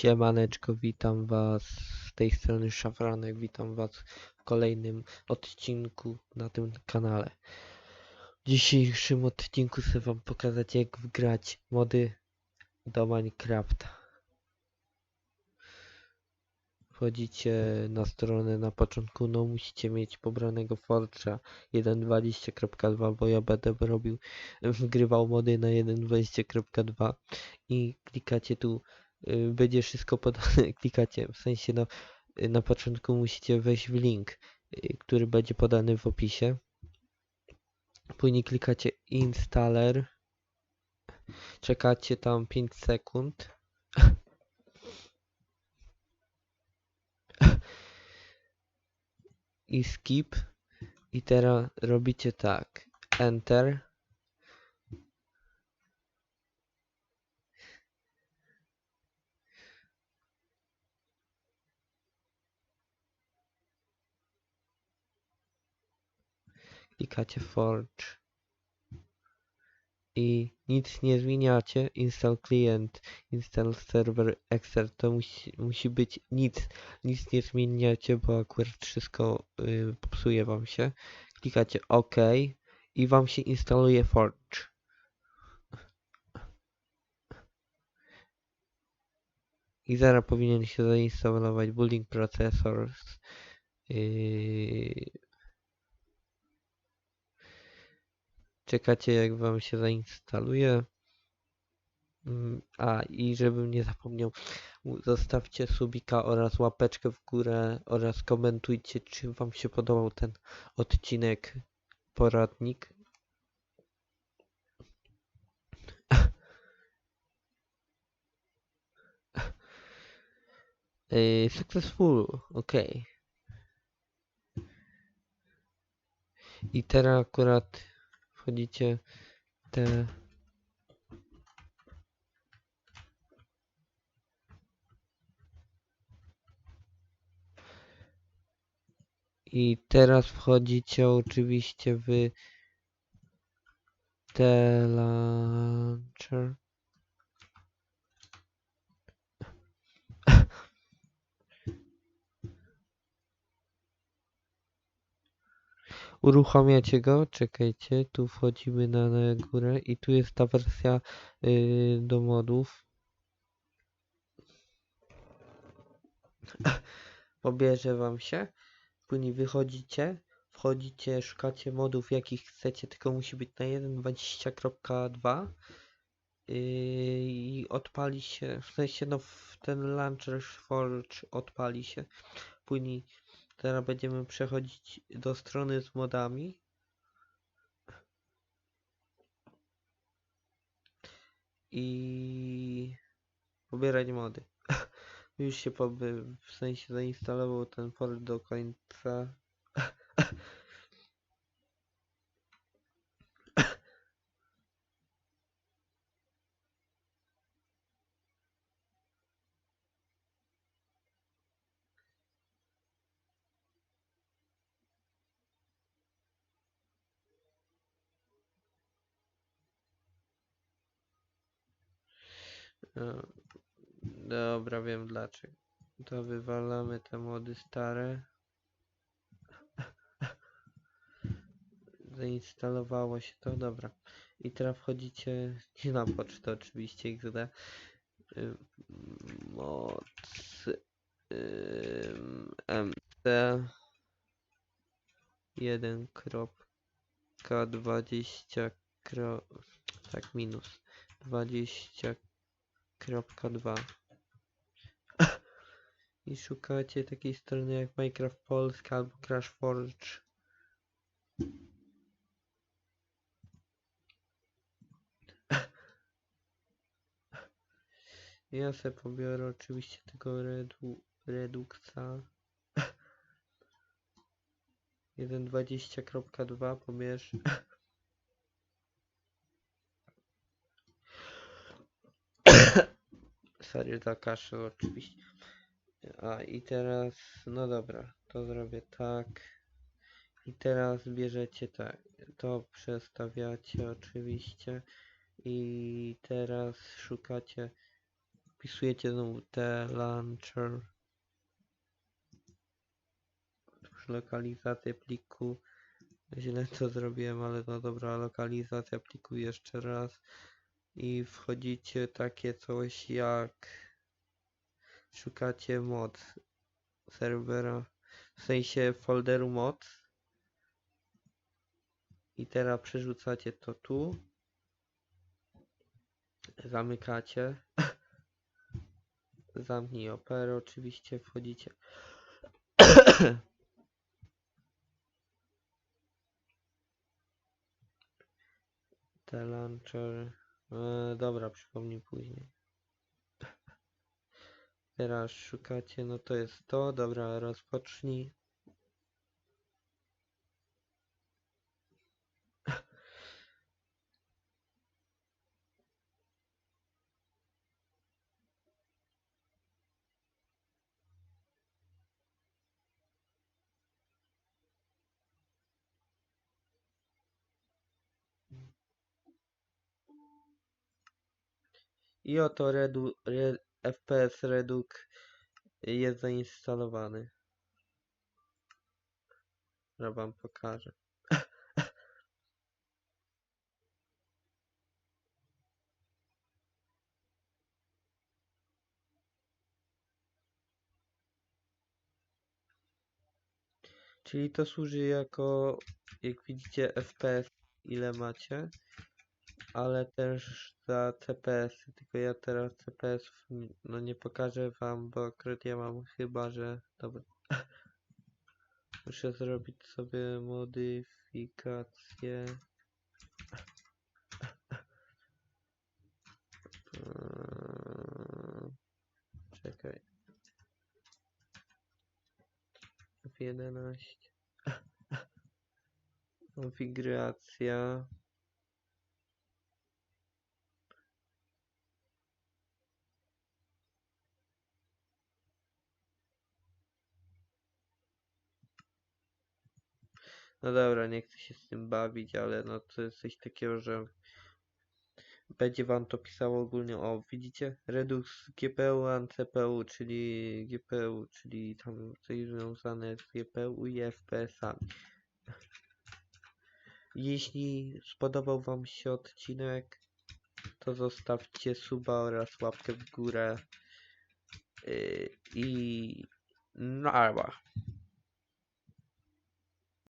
Siemaneczko, witam was z tej strony Szafranek, witam was w kolejnym odcinku na tym kanale. W dzisiejszym odcinku chcę wam pokazać jak wgrać mody do Minecrafta. Wchodzicie na stronę na początku, no musicie mieć pobranego Forge'a 1.20.2, bo ja będę robił, wgrywał mody na 1.20.2 i klikacie tu będzie wszystko podane, klikacie, w sensie no, y, na początku musicie wejść w link, y, który będzie podany w opisie. Później klikacie installer, czekacie tam 5 sekund. I skip. I teraz robicie tak. Enter. Klikacie Forge i nic nie zmieniacie, install client, install server expert, to musi, musi być nic, nic nie zmieniacie, bo akurat wszystko y, popsuje wam się. Klikacie OK i wam się instaluje Forge. I zaraz powinien się zainstalować Building Processors. Yy, czekacie jak wam się zainstaluje. Mm, A i żebym nie zapomniał, zostawcie subika oraz łapeczkę w górę oraz komentujcie, czy wam się podobał ten odcinek poradnik. Successful, ok. I teraz akurat wchodzicie te I teraz wchodzicie oczywiście w te launcher. Uruchamiacie go, czekajcie, tu wchodzimy na, na górę i tu jest ta wersja yy, do modów. Pobierze wam się, później wychodzicie, wchodzicie, szukacie modów jakich chcecie, tylko musi być na 1.20.2 yy, i odpali się, w sensie no ten launcher Forge odpali się. Później teraz będziemy przechodzić do strony z modami. I pobierać mody. Już się poby, w sensie zainstalował ten port do końca. E, Dobra, wiem dlaczego. To wywalamy te mody stare. Zainstalowało się to, dobra. I teraz wchodzicie nie na pocztę oczywiście XD. Ym, Moc MC 1.20 kro, tak minus 20.2 i szukacie takiej strony jak Minecraft Polska albo Crash Forge. Ja se pobiorę oczywiście tego redu, reduksa. 1.20.2 pobierz Sorry za kaszel oczywiście. A i teraz, no dobra, to zrobię tak. I teraz bierzecie tak, to przestawiacie oczywiście. I teraz szukacie Wpisujecie znowu te launcher. Lokalizację pliku. Źle to zrobiłem, ale no dobra, lokalizacja pliku jeszcze raz. I wchodzicie takie coś jak szukacie mod serwera, w sensie folderu mod. I teraz przerzucacie to tu. Zamykacie. Zamknij operę, oczywiście wchodzicie. Te launcher. E, dobra, przypomnij później. Teraz szukacie, no to jest to. Dobra, rozpocznij. I oto redu, re, FPS Reduk jest zainstalowany. Ja wam pokażę. Czyli to służy jako, jak widzicie, FPS ile macie, ale też za CPS, tylko ja teraz CPS no nie pokażę wam, bo akurat ja mam chyba, że dobra. Muszę zrobić sobie modyfikację. Czekaj. F11. Konfiguracja. No dobra, nie chcę się z tym bawić, ale no to jest coś takiego, że będzie wam to pisało ogólnie, o widzicie, Redux GPU and CPU, czyli GPU, czyli tam coś związane z GPU i FPS-ami. Jeśli spodobał wam się odcinek, to zostawcie suba oraz łapkę w górę yy, i narwa.